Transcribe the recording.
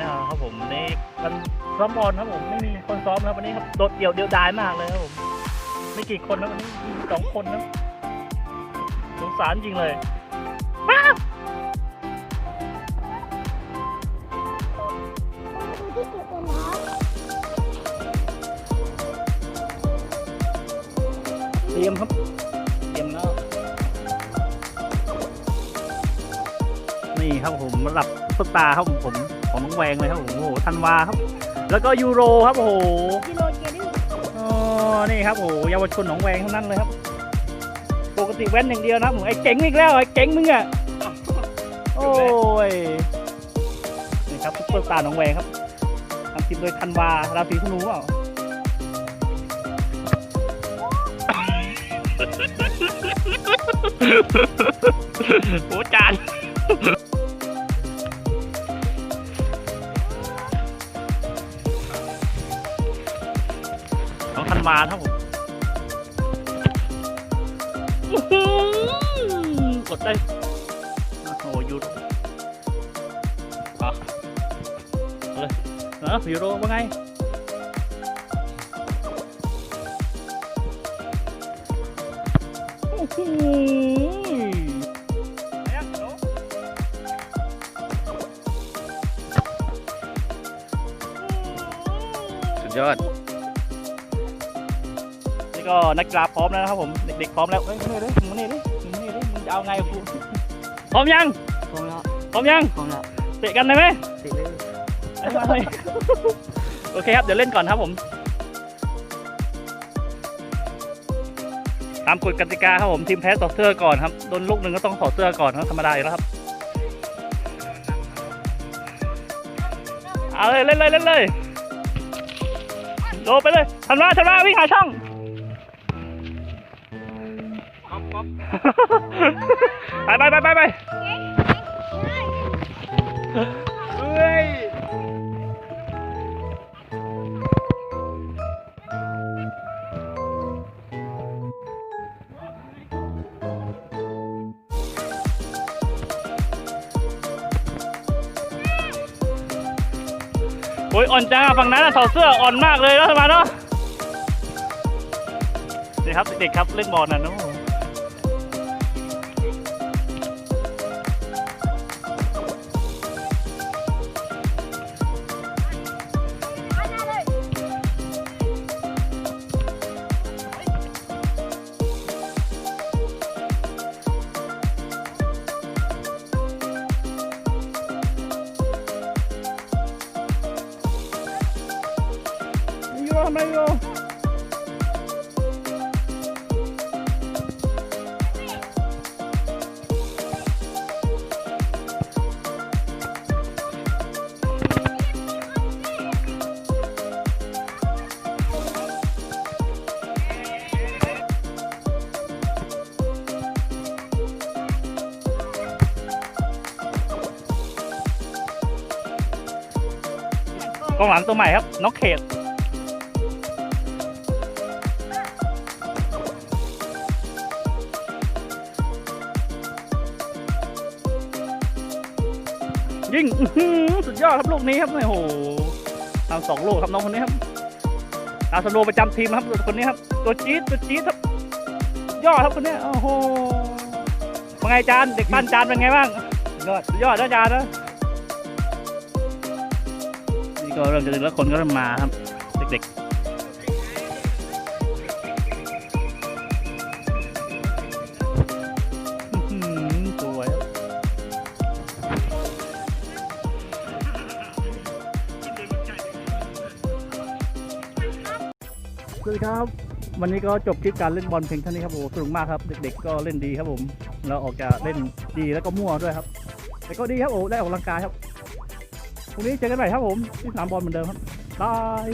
นี่มันซ้อมบอลครับผมไม่มีคนซ้อมครับวันนี้ครับโดดเดี่ยวเดียวดายมากเลยครับผมไม่กี่คนนะวันนี้สองคนนะสงสารจริงเลยเตรียมครับเตรียมแล้วนี่ครับผมระดับซุปตาร์ครับผม ของน้องแวงเลยครับโอ้โหธันวาครับ แล้วก็ยูโรครับโอ้โหกิโลเกดื้ออ๋อนี่ครับโอ้โหเยาวชนหนองแวงทั้งนั้นเลยครับ ปกติแว้นอย่างเดียวนะผมไอ้เจ๋งอีกแล้วไอ้เจ๋งมึงอะโอ้ยนี่ครับซุปเปอร์สตาร์หนองแวงครับทำทีมโดยธันวาราศีธนูเปล่าโอ้จาน น้องธันวาครับผมอื้อหือกดได้โอ้โหยูโรอะเอาเลยเออยูโรว่าไงโอ้โหไปยังยูโรสุดยอดนี่ ก็นักกีฬาพร้อมแล้วนะครับผมเด็กๆพร้อมแล้วเฮ้ยมานี่ดิมึงมานี่ดิมึงมานี่ดิมึงจะเอาไงกับกูพร้อมยังพร้อมแล้วพร้อมยังพร้อมแล้วเตะกันได้ไหมติดเลยเอามาเลย โอเคครับเดี๋ยวเล่นก่อนครับผม ตามกฎกติกาครับผมทีมแพ้ถอดเสื้อก่อนครับโดนลูกหนึ่งก็ต้องถอดเสื้อก่อนครับธรรมดาอยู่แล้วครับเอาเลยเล่นเลยเล่นเลยโดดไปเลยทันมาทันมาวิ่งหาช่อง ไปไปไปไปไปเฮ้ยโอ้ยอ่อนจังอะฝั่งนั้นอะถอดเสื้ออ่อนมากเลยแล้วทำไมเนาะนี่ครับเด็กๆครับเล่นบอลนะเน ยูโรทำอะไรยูโยิงสุดยอดครับลูกนี้ครับโอ้โหทำสองลูกครับน้องคนนี้ครับอาสโนประจำทีมครับคนนี้ครับ ตัวจี๊ดตัวจี๊ดครับ ยอดครับคนนี้โอ้โหว่าไงจานเด็กบ้นจานเป็นไงบ้างยอดสุดยอดนะจานนะนี่ก็เริ่มจะดึกแล้วคนก็เริ่มมาครับ เด็กๆ วัสดีครับ วันนี้ก็จบคลิปการเล่นบอลเพียงเท่านี้ครับโอ้สนุกมากครับ เด็กๆก็เล่นดีครับผมเราออกจะเล่นดีแล้วก็มั่วด้วยครับ แต่ก็ดีครับโอ้ได้ออกกำลังกายครับพรุ่งนี้เจอกันใหม่ครับผมที่สนามบอลเหมือนเดิมครับบาย